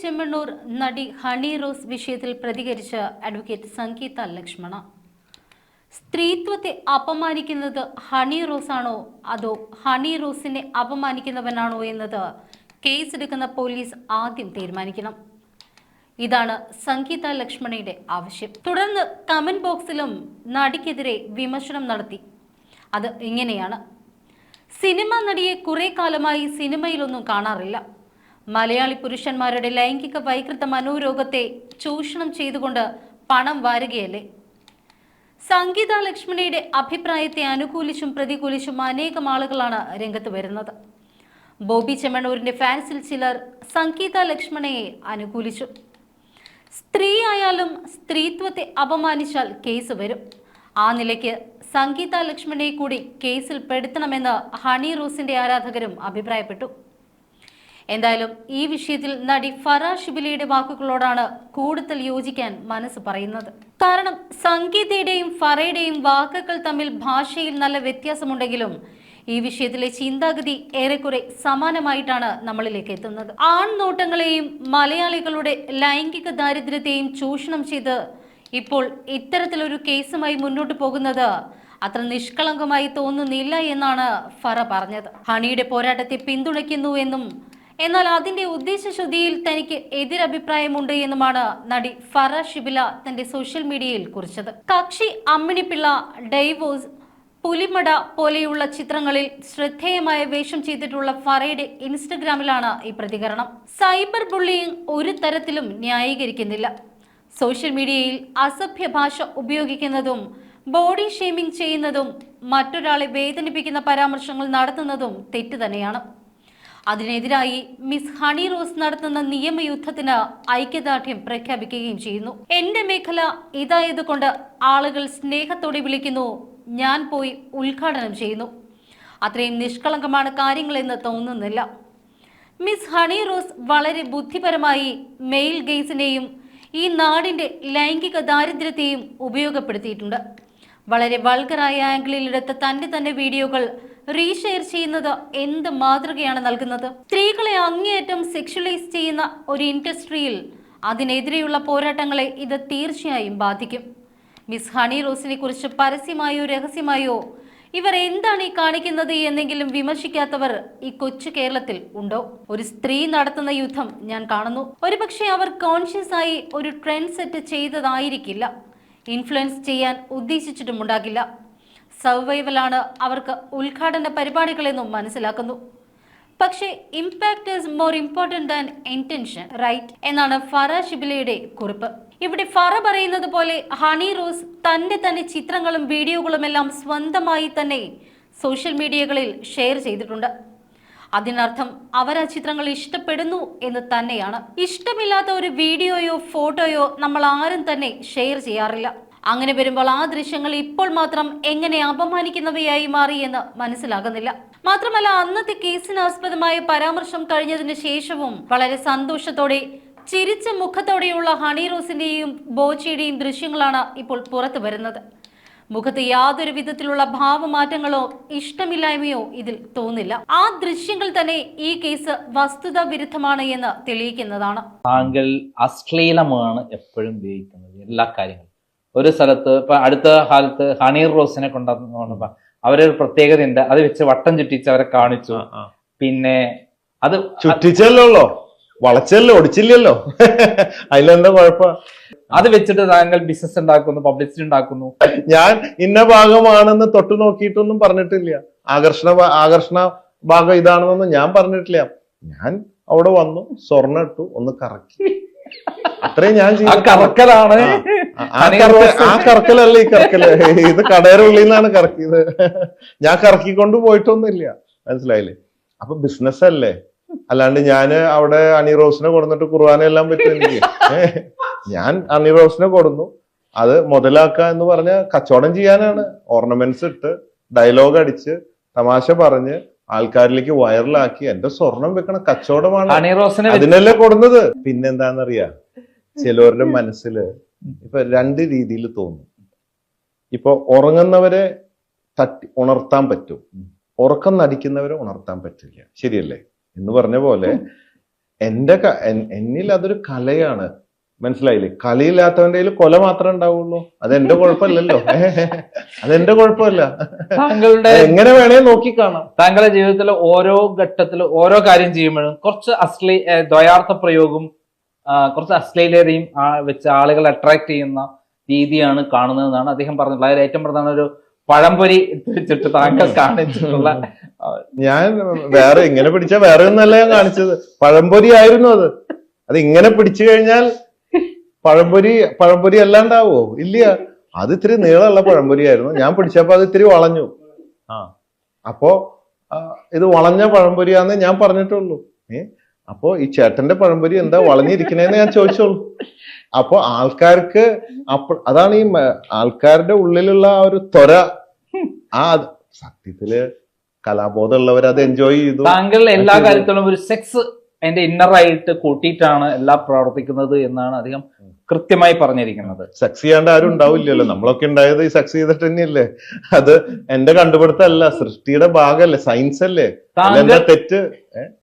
ചെമ്മണ്ണൂർ നടി ഹണി റോസ് വിഷയത്തിൽ പ്രതികരിച്ച അഡ്വക്കേറ്റ് സംഗീത ലക്ഷ്മണ. സ്ത്രീത്വത്തെ അപമാനിക്കുന്നത് ഹണി റോസ് ആണോ അതോ ഹണി റോസിനെ അപമാനിക്കുന്നവനാണോ എന്നത് കേസെടുക്കുന്ന പോലീസ് ആദ്യം തീരുമാനിക്കണം. ഇതാണ് സംഗീത ലക്ഷ്മണയുടെ ആവശ്യം. തുടർന്ന് കമന്റ് ബോക്സിലും നടിക്കെതിരെ വിമർശനം നടത്തി. അത് ഇങ്ങനെയാണ്. സിനിമ നടിയെ കുറേ കാലമായി സിനിമയിലൊന്നും കാണാറില്ല. മലയാളി പുരുഷന്മാരുടെ ലൈംഗിക വൈകൃത മനോരോഗത്തെ ചൂഷണം ചെയ്തുകൊണ്ട് പണം വാരുകയല്ലേ? സംഗീത ലക്ഷ്മണിയുടെ അഭിപ്രായത്തെ അനുകൂലിച്ചും പ്രതികൂലിച്ചും അനേകം ആളുകളാണ് രംഗത്ത് വരുന്നത്. ബോബി ചെമ്മണൂരിന്റെ ഫാൻസിൽ ചിലർ സംഗീത ലക്ഷ്മണയെ അനുകൂലിച്ചു. സ്ത്രീ ആയാലും സ്ത്രീത്വത്തെ അപമാനിച്ചാൽ കേസ് വരും. ആ നിലയ്ക്ക് സംഗീത ലക്ഷ്മണയെ കൂടി കേസിൽ പെടുത്തണമെന്ന് ഹണി റോസിന്റെ ആരാധകരും അഭിപ്രായപ്പെട്ടു. എന്തായാലും ഈ വിഷയത്തിൽ നടി ഫറ ഷിബിലിയുടെ വാക്കുകളോടാണ് കൂടുതൽ യോജിക്കാൻ മനസ്സ് പറയുന്നത്. കാരണം സംഗീതയുടെയും ഫറയുടെയും വാക്കുകൾ തമ്മിൽ ഭാഷയിൽ നല്ല വ്യത്യാസമുണ്ടെങ്കിലും ഈ വിഷയത്തിലെ ചിന്താഗതി ഏറെക്കുറെ സമാനമായിട്ടാണ് നമ്മളിലേക്ക് എത്തുന്നത്. ആൺനോട്ടങ്ങളെയും മലയാളികളുടെ ലൈംഗിക ദാരിദ്ര്യത്തെയും ചൂഷണം ചെയ്ത് ഇപ്പോൾ ഇത്തരത്തിലൊരു കേസുമായി മുന്നോട്ട് പോകുന്നത് അത്ര നിഷ്കളങ്കമായി തോന്നുന്നില്ല എന്നാണ് ഫറ പറഞ്ഞത്. ഹണിയുടെ പോരാട്ടത്തെ പിന്തുണയ്ക്കുന്നു എന്നും എന്നാൽ അതിന്റെ ഉദ്ദേശശുദ്ധിയിൽ തനിക്ക് എതിരഭിപ്രായമുണ്ട് എന്നുമാണ് നടി ഫറ ഷിബില തന്റെ സോഷ്യൽ മീഡിയയിൽ കുറിച്ചത്. കക്ഷി അമ്മിണിപ്പിള്ള ഡൈവോഴ്സ് പുലിമട പോലെയുള്ള ചിത്രങ്ങളിൽ ശ്രദ്ധേയമായ വേഷം ചെയ്തിട്ടുള്ള ഫറയുടെ ഇൻസ്റ്റഗ്രാമിലാണ് ഈ പ്രതികരണം. സൈബർ ബുള്ളിയിങ് ഒരു തരത്തിലും ന്യായീകരിക്കുന്നില്ല. സോഷ്യൽ മീഡിയയിൽ അസഭ്യ ഭാഷ ഉപയോഗിക്കുന്നതും ബോഡി ഷെയ്മിംഗ് ചെയ്യുന്നതും മറ്റൊരാളെ വേദനിപ്പിക്കുന്ന പരാമർശങ്ങൾ നടത്തുന്നതും തെറ്റ് തന്നെയാണ്. അതിനെതിരായി മിസ് ഹണി റോസ് നടത്തുന്ന നിയമയുദ്ധത്തിന് ഐക്യദാർഢ്യം പ്രഖ്യാപിക്കുകയും ചെയ്യുന്നു. എന്റെ മേഖല ഇതായതുകൊണ്ട് ആളുകൾ സ്നേഹത്തോടെ വിളിക്കുന്നു. ഞാൻ പോയി ഉദ്ഘാടനം ചെയ്യുന്നു. അത്രയും നിഷ്കളങ്കമാണ് കാര്യങ്ങളെന്ന് തോന്നുന്നില്ല. മിസ് ഹണി റോസ് വളരെ ബുദ്ധിപരമായി മെയിൽ ഗെയ്സിനെയും ഈ നാടിന്റെ ലൈംഗിക ദാരിദ്ര്യത്തെയും ഉപയോഗപ്പെടുത്തിയിട്ടുണ്ട്. വളരെ വൾഗറായ ആംഗിളിൽ എടുത്ത തന്റെ തന്നെ വീഡിയോകൾ റീഷെയർ ചെയ്യുന്നത് എന്ത് മാതൃകയാണ് നൽകുന്നത്? സ്ത്രീകളെ അങ്ങേയറ്റം സെക്ഷലൈസ് ചെയ്യുന്ന ഒരു ഇൻഡസ്ട്രിയിൽ അതിനെതിരെയുള്ള പോരാട്ടങ്ങളെ ഇത് തീർച്ചയായും ബാധിക്കും. മിസ് ഹണി റോസിനെ കുറിച്ച് പരസ്യമായോ രഹസ്യമായോ ഇവർ എന്താണ് ഈ കാണിക്കുന്നത് എന്നെങ്കിലും വിമർശിക്കാത്തവർ ഈ കൊച്ചു കേരളത്തിൽ ഉണ്ടോ? ഒരു സ്ത്രീ നടത്തുന്ന യുദ്ധം ഞാൻ കാണുന്നു. ഒരുപക്ഷെ അവർ കോൺഷ്യസ് ആയി ഒരു ട്രെൻഡ് സെറ്റ് ചെയ്തതായിരിക്കില്ല. ഇൻഫ്ലുവൻസ് ചെയ്യാൻ ഉദ്ദേശിച്ചിട്ടുമുണ്ടാകില്ല. സർവൈവലാണ് അവർക്ക് ഉദ്ഘാടന പരിപാടികളെന്നും മനസ്സിലാക്കുന്നു. പക്ഷേ impact is more important than intention right എന്നാണ് ഫറ ഷിബിലയുടെ കുറിപ്പ്. ഇവിടെ ഫറ പറയുന്നത് പോലെ ഹണി റോസ് തന്റെ തന്നെ ചിത്രങ്ങളും വീഡിയോകളും എല്ലാം സ്വന്തമായി തന്നെ സോഷ്യൽ മീഡിയകളിൽ ഷെയർ ചെയ്തിട്ടുണ്ട്. അതിനർത്ഥം അവർ ആ ചിത്രങ്ങൾ ഇഷ്ടപ്പെടുന്നു എന്ന് തന്നെയാണ്. ഇഷ്ടമില്ലാത്ത ഒരു വീഡിയോയോ ഫോട്ടോയോ നമ്മൾ ആരും തന്നെ ഷെയർ ചെയ്യാറില്ല. അങ്ങനെ വരുമ്പോൾ ആ ദൃശ്യങ്ങൾ ഇപ്പോൾ മാത്രം എങ്ങനെ അപമാനിക്കുന്നവയായി മാറി എന്ന് മനസ്സിലാകുന്നില്ല. മാത്രമല്ല അന്നത്തെ കേസിനാസ്പദമായ പരാമർശം കഴിഞ്ഞതിന് ശേഷവും വളരെ സന്തോഷത്തോടെ ചിരിച്ച മുഖത്തോടെയുള്ള ഹണി റോസിന്റെയും ബോച്ചിയുടെയും ദൃശ്യങ്ങളാണ് ഇപ്പോൾ പുറത്തു വരുന്നത്. മുഖത്ത് യാതൊരു വിധത്തിലുള്ള ഭാവമാറ്റങ്ങളോ ഇഷ്ടമില്ലായ്മയോ ഇതിൽ തോന്നില്ല. ആ ദൃശ്യങ്ങൾ തന്നെ ഈ കേസ് വസ്തുതാ വിരുദ്ധമാണ് എന്ന് തെളിയിക്കുന്നതാണ്. താങ്കൾ അശ്ലീലമാണ് എപ്പോഴും ഉപയോഗിക്കുന്നത്. എല്ലാ കാര്യങ്ങളും. ഒരു സ്ഥലത്ത് ഇപ്പൊ അടുത്ത കാലത്ത് ഹണീർ റോസിനെ കൊണ്ടുവന്നപ്പോ അവരൊരു പ്രത്യേകതയുണ്ട്. അത് വെച്ച് വട്ടം ചുറ്റിച്ച് അവരെ കാണിച്ചു. പിന്നെ അത് ചുറ്റിച്ചല്ലോ വളച്ചല്ലോ ഒടിച്ചില്ലല്ലോ? അതിലെന്താ കുഴപ്പം? അത് വെച്ചിട്ട് താങ്കൾ ബിസിനസ് ഉണ്ടാക്കുന്നു പബ്ലിസിറ്റി ഉണ്ടാക്കുന്നു. ഞാൻ ഇന്ന ഭാഗമാണെന്ന് തൊട്ടു നോക്കിയിട്ടൊന്നും പറഞ്ഞിട്ടില്ല. ആകർഷണ ആകർഷണ ഭാഗം ഇതാണെന്നൊന്നും ഞാൻ പറഞ്ഞിട്ടില്ല. ഞാൻ അവിടെ വന്നു സ്വർണ ഇട്ടു ഒന്ന് കറക്കി. അത്രയും ഞാൻ. കറക്കലാണ്. ആ, ആ കറക്ക- ആ കറക്കലല്ല ഈ കറക്കൽ? ഇത് കടയുടെ ഉള്ളിൽ നിന്നാണ് കറക്കിയത്. ഞാൻ കറക്കിക്കൊണ്ട് പോയിട്ടൊന്നുമില്ല. മനസ്സിലായില്ലേ? അപ്പൊ ബിസിനസ് അല്ലേ? അല്ലാണ്ട് ഞാൻ അവിടെ അണി റോസിനെ കൊടുന്നിട്ട് കുർബാനയെല്ലാം പറ്റും എനിക്ക് ഞാൻ അണി റോസിനെ കൊടുന്നു. അത് മുതലാക്കുക എന്ന് പറഞ്ഞ കച്ചവടം ചെയ്യാനാണ്. ഓർണമെന്റ്സ് ഇട്ട് ഡയലോഗ് അടിച്ച് തമാശ പറഞ്ഞ് ആൾക്കാരിലേക്ക് വൈറലാക്കി എന്റെ സ്വർണം വെക്കണ കച്ചവടമാണ് അതിനല്ലേ കൊടുന്നത്. പിന്നെന്താന്നറിയാ? ചിലവരുടെ മനസ്സിൽ ഇപ്പൊ രണ്ട് രീതിയിൽ തോന്നും. ഇപ്പൊ ഉറങ്ങുന്നവരെ തട്ടി ഉണർത്താൻ പറ്റും. ഉറക്കം നടിക്കുന്നവരെ ഉണർത്താൻ പറ്റില്ല. ശരിയല്ലേ? എന്ന് പറഞ്ഞ പോലെ എന്റെ എന്നിൽ അതൊരു കലയാണ്. മനസ്സിലായില്ലേ? കലിയില്ലാത്തവന്റെ കയ്യിൽ കൊല മാത്രമേ ഉണ്ടാവുള്ളൂ. അതെന്റെ കുഴപ്പമില്ലല്ലോ. അതെന്റെ കുഴപ്പമില്ല. താങ്കളുടെ എങ്ങനെ വേണേ നോക്കി കാണാം. താങ്കളുടെ ജീവിതത്തിലെ ഓരോ ഘട്ടത്തിലും ഓരോ കാര്യം ചെയ്യുമ്പോഴും കുറച്ച് അശ്ലീ ദ്വയാർത്ഥ പ്രയോഗം കുറച്ച് അശ്ലീലതയും വെച്ച് ആളുകളെ അട്രാക്ട് ചെയ്യുന്ന രീതിയാണ് കാണുന്നതെന്നാണ് അദ്ദേഹം പറഞ്ഞിട്ടുള്ളത്. അതിൽ ഏറ്റവും പ്രധാന ഒരു പഴംപൊരി വെച്ചിട്ട് താങ്കൾ കാണിച്ചിട്ടുള്ള ഞാൻ വേറെ ഇങ്ങനെ പിടിച്ച വേറെ ഒന്നല്ല ഞാൻ കാണിച്ചത്. പഴംപൊരി ആയിരുന്നു അത്. അത് ഇങ്ങനെ പിടിച്ചു കഴിഞ്ഞാൽ പഴംപൊരി പഴംപൊരി അല്ലാണ്ടാവോ? ഇല്ല. അത് ഇത്തിരി നീളമുള്ള പഴംപൊരി ആയിരുന്നു ഞാൻ പിടിച്ചപ്പോ അത് ഇത്തിരി വളഞ്ഞു. ആ. അപ്പോ ഇത് വളഞ്ഞ പഴംപൊരിയാന്ന് ഞാൻ പറഞ്ഞിട്ടുള്ളൂ. ഏ? അപ്പോ ഈ ചേട്ടന്റെ പഴംപൊരി എന്താ വളഞ്ഞിരിക്കണേന്ന് ഞാൻ ചോദിച്ചോളൂ. അപ്പൊ ആൾക്കാർക്ക് അപ്പ അതാണ് ഈ ആൾക്കാരുടെ ഉള്ളിലുള്ള ആ ഒരു ത്വര. ആ സത്യത്തിൽ കലാബോധമുള്ളവർ അത് എൻജോയ് ചെയ്തു. താങ്കൾ എല്ലാ കാര്യത്തിലും ഒരു സെക്സ് അതിന്റെ ഇന്നറായിട്ട് കൂട്ടിയിട്ടാണ് എല്ലാം പ്രവർത്തിക്കുന്നത് എന്നാണ് അദ്ദേഹം കൃത്യമായി പറഞ്ഞിരിക്കുന്നത്. സക്സ് ചെയ്യാണ്ട് ആരും ഉണ്ടാവില്ലല്ലോ. നമ്മളൊക്കെ ഉണ്ടായത് ഈ സക്സ് ചെയ്തിട്ട് തന്നെയല്ലേ? അത് എന്റെ കണ്ടുപിടുത്തല്ല സൃഷ്ടിയുടെ ഭാഗമല്ലേ സയൻസ് അല്ലേ തെറ്റ്?